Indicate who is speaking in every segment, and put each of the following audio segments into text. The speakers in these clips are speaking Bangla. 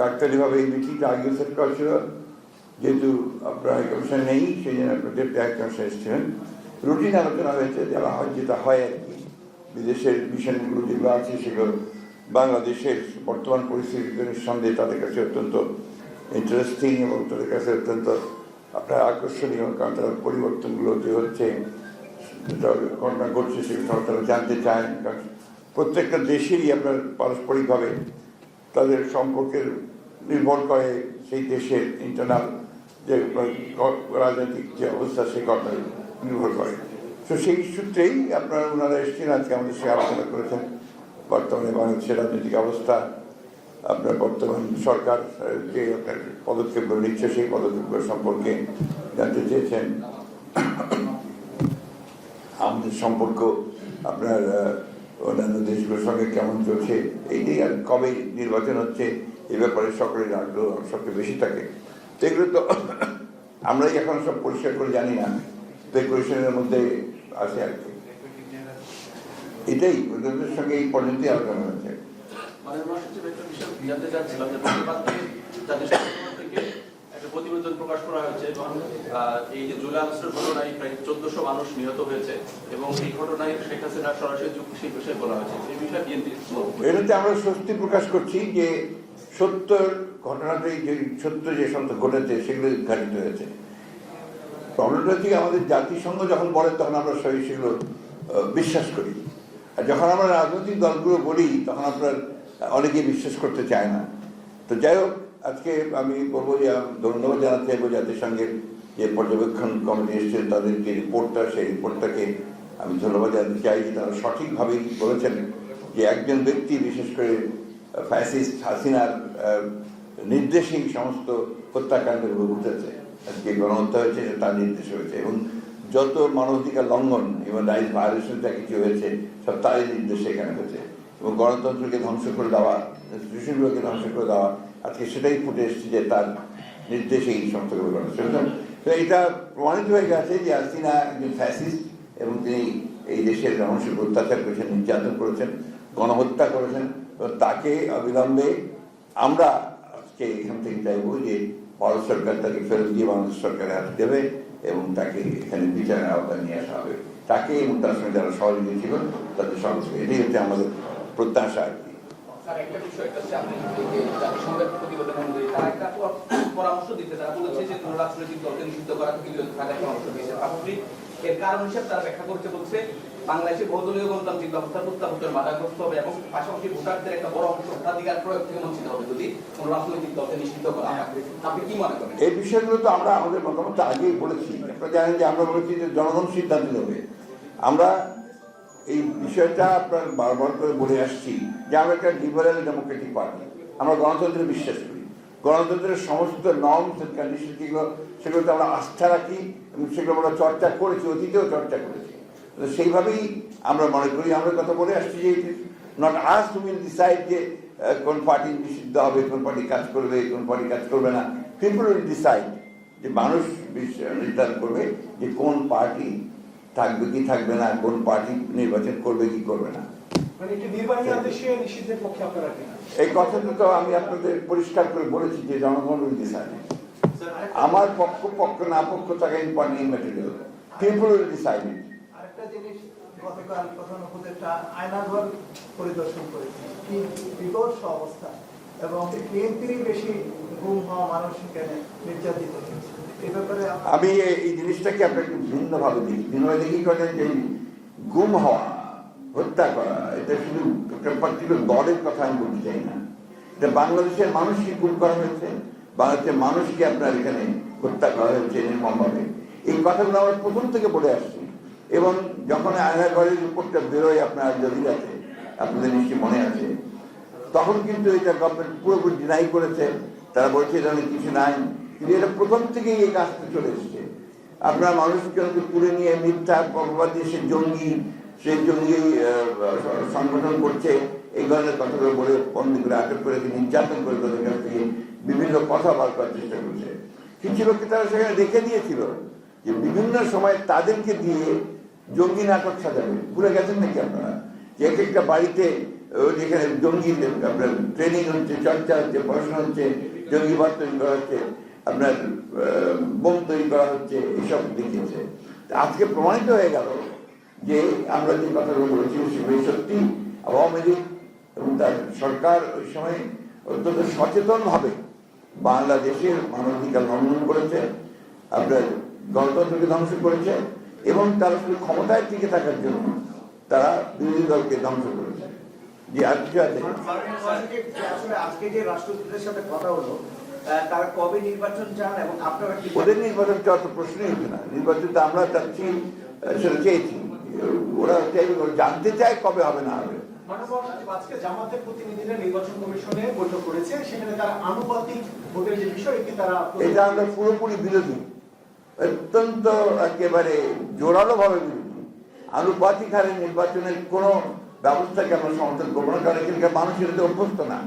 Speaker 1: কাকতালিভাবে এই মিটিংটা সেট করা ছিল যেহেতু আপনার কমিশন নেই, সেই জন্য আপনাদের প্যাক কমিশন এসেছিলেন। রুটিন আলোচনা হয়েছে যারা হয় যেটা হয় আর কি। বিদেশের মিশনগুলো যেগুলো আছে, সেগুলো বাংলাদেশের বর্তমান পরিস্থিতিতে নিঃসন্দেহে তাদের কাছে অত্যন্ত ইন্টারেস্টিং এবং তাদের কাছে অত্যন্ত আপনার আকর্ষণীয়, কারণ তারা পরিবর্তনগুলো যে হচ্ছে ঘটনা ঘটছে সেগুলো তারা জানতে চায়। কারণ প্রত্যেকটা দেশেরই আপনার পারস্পরিকভাবে তাদের সম্পর্কের নির্ভর করে সেই দেশের ইন্টারনাল যে রাজনৈতিক যে অবস্থা, সেই ঘটনা নির্ভর করে। তো সেই সূত্রেই আপনারা ওনারা এসেছেন, আজকে আমাদের সে আলোচনা করেছেন। বর্তমানে বাংলাদেশের রাজনৈতিক অবস্থা, আপনার বর্তমান সরকার যে আপনার পদক্ষেপগুলো নিচ্ছে, সেই পদক্ষেপগুলো সম্পর্কে জানতে চেয়েছেন। আমাদের সম্পর্ক আপনার অন্যান্য দেশগুলোর সঙ্গে কেমন চলছে, এই যে আর কবে নির্বাচন হচ্ছে, এ ব্যাপারে সকলের আগ্রহ সবচেয়ে বেশি থাকে। এগুলো তো আমরাই এখন সব পরিষ্কার করে জানি না স্পেকুলেশনের মধ্যে আছে আর কি। এটাই ওদের সঙ্গে এই পর্যন্তই আলোচনা হচ্ছে।
Speaker 2: প্রতিবেদন প্রকাশ করা হয়েছে এবং এই যে জুলাই আগস্টের ঘটনায় প্রায় চোদ্দশো মানুষ নিহত হয়েছে এবং এই ঘটনায় শেখ হাসিনার সরাসরি যুক্তি সেই বিষয়ে বলা হয়েছে। এই বিষয়ে বিএনপি
Speaker 1: এটাতে আমরা স্বস্তি প্রকাশ করছি যে সত্যর ঘটনাটাই যে সত্য যে সমস্ত ঘটেছে সেগুলো উদ্ঘাটিত হয়েছে। প্রবলেমটা হচ্ছে আমাদের জাতিসংঘ যখন বলে তখন আমরা সবাই সেগুলো বিশ্বাস করি। আর যখন আমরা রাজনৈতিক দলগুলো বলি তখন আপনার অনেকেই বিশ্বাস করতে চায় না। তো যাই হোক আজকে আমি বলব যে ধন্যবাদ জানাতে চাইব জাতিসংঘের যে পর্যবেক্ষণ কমিটি এসেছেন তাদের যে রিপোর্টটা, সেই রিপোর্টটাকে আমি ধন্যবাদ জানাতে চাই। যে তারা সঠিকভাবেই বলেছেন যে একজন ব্যক্তি, বিশেষ করে ফ্যাসিস্ট হাসিনার নির্দেশেই সমস্ত হত্যাকাণ্ডগুলো ঘটেছে আজকে গণহত্যা হয়েছে তার নির্দেশ হয়েছে। এবং যত মানবাধিকার লঙ্ঘন, এবং রাইট ভায়োলেশন যা কিছু হয়েছে, সব তারই নির্দেশে এখানে হয়েছে। এবং গণতন্ত্রকে ধ্বংস করে দেওয়া ইনস্টিটিউশনগুলোকে ধ্বংস করে দেওয়া, আজকে সেটাই ফুটে এসেছে যে তার নির্দেশে এই সমস্ত সুতরাং, তো এটা প্রমাণিত হয়ে গেছে যে হাসিনা একজন ফ্যাসিস্ট এবং তিনি এই দেশের মানুষের অত্যাচার করেছেন, নির্যাতন করেছেন, গণহত্যা করেছেন, তো তাকে অবিলম্বে আমরা আজকে এখান থেকে চাইব যে ভারত সরকার তাকে ফেরত দিয়ে বাংলাদেশ সরকারের হাতে দেবে এবং তাকে এখানে বিচারের আওতায় নিয়ে আসা হবে। তাকে এবং তার সঙ্গে যারা সহযোগী ছিল, তাদের সঙ্গে এটাই হচ্ছে আমাদের প্রত্যাশা আর কি।
Speaker 3: পাশাপাশি এর কারণ হিসেবে তারা ব্যাখ্যা করতে বলছে বাংলাদেশে বহুদলীয় গণতান্ত্রিক ব্যবস্থা প্রত্যাবর্তন বাধাগ্রস্ত হবে এবং পাশাপাশি ভোটারদের একটা বড় অংশ ভোটাধিকার প্রয়োগ থেকে বঞ্চিত হবে যদি কোনো রাজনৈতিক দলকে নিষিদ্ধ করা হয়। আপনি কি মনে করেন?
Speaker 1: এই বিষয়গুলো তো আমরা আমাদের মতামত আগেই বলেছি। আপনারা জানেন যে আমরা বলেছি যে জনগণ সিদ্ধান্ত নেবে। আমরা এই বিষয়টা আপনার বারবার করে বলে আসছি যে আমরা একটা লিবারেল ডেমোক্রেটিক পার্টি আমরা গণতন্ত্রে বিশ্বাস করি। গণতন্ত্রের সমস্ত নর্মস এন্ড কন্ডিশন যেগুলো, সেগুলোতে আমরা আস্থা রাখি এবং সেগুলো আমরা চর্চা করেছি, অতীতেও চর্চা করেছি। তো সেইভাবেই আমরা মনে করি, আমরা কথা বলে আসছি যে not us to will decide যে কোন পার্টি নিষিদ্ধ হবে, কোন পার্টি কাজ করবে, কোন পার্টি কাজ করবে না। পিপুল উইল ডিসাইড যে মানুষ নির্ধারণ করবে যে কোন পার্টি থাকবে কি থাকবে না কোন পার্টি নির্বাচন করবে কি করবে না।
Speaker 4: মানে
Speaker 1: এই কথাটা তো আমি আপনাদের পরিষ্কার করে বলেছি যে জনগণ ডিসাইড আমার পক্ষ পক্ষ না পক্ষ থাকা important material people will decide
Speaker 5: আরেকটা জিনিস গতকাল প্রধান উপদেষ্টা আয়নাঘর পরিদর্শন করেছেন। কি বিভৎস অবস্থা। এবং বেশি গুম হওয়া
Speaker 1: আমি এই- জিনিসটাকে আপনাকে একটু ভিন্নভাবে দেখি। ভিন্নভাবে দেখি করেন যে গুম হওয়া, হত্যা করা, এটা শুধু একটা পার্টিকুলার দলের কথা আমি বলতে চাই না। এটা বাংলাদেশের মানুষকে গুম করা হয়েছে বাংলাদেশের মানুষকে আপনার এখানে হত্যা করা হয়েছে নির্মমভাবে। এই কথাগুলো আমরা প্রথম থেকে বলে আসছি। এবং যখন আয়নাঘরের রিপোর্টটা বেরোয় আপনার যদি আছে, আপনাদের নিশ্চয়ই মনে আছে তখন কিন্তু এটা গভর্নমেন্ট পুরোপুরি ডিনাই করেছে। তারা বলছে, এটা অনেক কিছু নাই। কিন্তু এটা প্রথম থেকেই এই কাজটা চলে এসছে। আপনার মানুষজনকে তুলে নিয়ে মিথ্যা অপবাদ সে জঙ্গি সে জঙ্গি সংগঠন করছে। এই ধরনের কথাগুলো বলে বন্দি করে আটক করে নির্যাতন করে তাদের কাছ থেকে বিভিন্ন কথা বার করার চেষ্টা করছে। কিছু লোককে তারা সেখানে রেখে দিয়েছিল? যে বিভিন্ন সময় তাদেরকে দিয়ে জঙ্গি নাটক সাজাবে। ভুলে গেছেন নাকি আপনারা? যে এক একটা বাড়িতে যেখানে জঙ্গি আপনার ট্রেনিং হচ্ছে, চর্চা হচ্ছে, পড়াশোনা হচ্ছে জঙ্গিবাদ তৈরি করা হচ্ছে, আপনার বোম তৈরি করা হচ্ছে, এসব দেখিয়েছে। আজকে প্রমাণিত হয়ে গেল যে আমরা যে কথাগুলো বলেছি সেগুলি সত্যি আওয়ামী লীগ এবং তার সরকার ওই সময় অত্যন্ত সচেতনভাবে বাংলাদেশের মানবাধিকার লঙ্ঘন করেছে, আপনার গণতন্ত্রকে ধ্বংস করেছে এবং তারা শুধু ক্ষমতায় টিকে থাকার জন্য তারা বিরোধী দলকে ধ্বংস করেছে। যে আর কিছু আছে
Speaker 6: আজকে যে রাষ্ট্রদূতের সাথে কথা হলো তারা কবে নির্বাচন চান এবং আপনারা
Speaker 1: ওদের নির্বাচন চাওয়ার তো প্রশ্নই হচ্ছে না। নির্বাচন তো আমরা চাচ্ছি সেটা চেয়েছি। ওরা চাইবে জানতে চায় কবে হবে না হবে।
Speaker 4: আজকে জামাতের প্রতিনিধিরা নির্বাচন কমিশনে বৈঠক করেছে সেখানে তারা আনুপাতিক ভোটের যে বিষয় এটি তারা
Speaker 1: এটা আমরা পুরোপুরি বিরোধী। অত্যন্ত একেবারে জোরালো ভাবে বিরোধী। আনুপাতিক হারে নির্বাচনের কোনো ব্যবস্থাকে আমরা সমর্থন করব না কারণ এখানকার মানুষ এটাতে অভ্যস্ত না।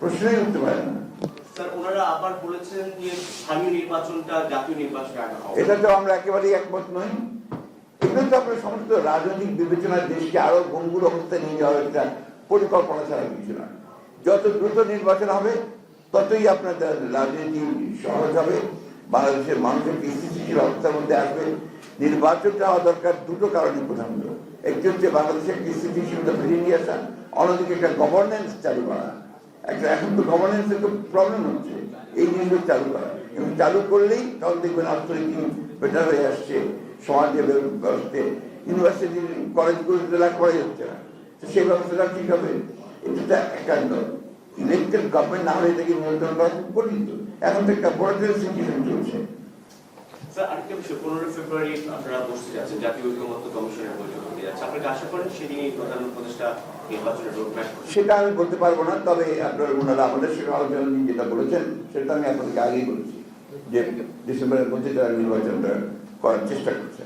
Speaker 1: প্রশ্নই উঠতে পারে না।
Speaker 7: স্যার ওনারা আবার বলেছেন যে স্থানীয় নির্বাচনটা জাতীয় নির্বাচনে
Speaker 1: এটা তো আমরা একেবারেই একমত নই। এগুলো তো আপনার সমস্ত রাজনৈতিক বিবেচনার দেশকে আরও অবস্থায় নিয়ে যাওয়ার একটা পরিকল্পনা ছাড়া কিছু না যত দ্রুত নির্বাচন হবে ততই আপনাদের রাজনীতি সহজ হবে। বাংলাদেশের মানুষের একটি স্থিতিশীল অবস্থার মধ্যে আসবে। নির্বাচনটা হওয়া দরকার দুটো কারণে প্রধানত একটি হচ্ছে বাংলাদেশের একটি স্থিতিশীলতা ফিরিয়ে নিয়ে আসা অন্যদিকে একটা গভর্নেন্স চালু করা। একটা এখন তো গভর্নেন্সের তো প্রবলেম হচ্ছে, এই জিনিসগুলো চালু করা। এবং চালু করলেই তখন দেখবেন অর্থনীতি বেটার হয়ে আসছে সমাজের ব্যবস্থা ইউনিভার্সিটি কলেজগুলোতে লেখাপড়াই হচ্ছে না। তো সেই ব্যবস্থাটা ঠিক হবে। এটা একান্ত ইলেকটেড গভর্নমেন্ট না হলে এটাকে নিয়ন্ত্রণ করা খুব কঠিন এখন তো একটা বড় সিচুয়েশন চলছে।
Speaker 7: আরেকটা বিষয় পনেরোই ফেব্রুয়ারি আপনারা বসতে যাচ্ছেন জাতীয় ঐক্যমত্য কমিশনের বৈঠক। হতে যাচ্ছে আপনারা আশা করেন প্রধান উপদেষ্টা নির্বাচনের রোডম্যাপ
Speaker 1: সেটা আমি বলতে পারব না তবে আপনার ওনারা আমাদের সঙ্গে আলোচনা নিয়ে যেটা বলেছেন সেটা আমি আগেই বলেছি যে ডিসেম্বরের মধ্যে তারা নির্বাচনটা করার চেষ্টা করছে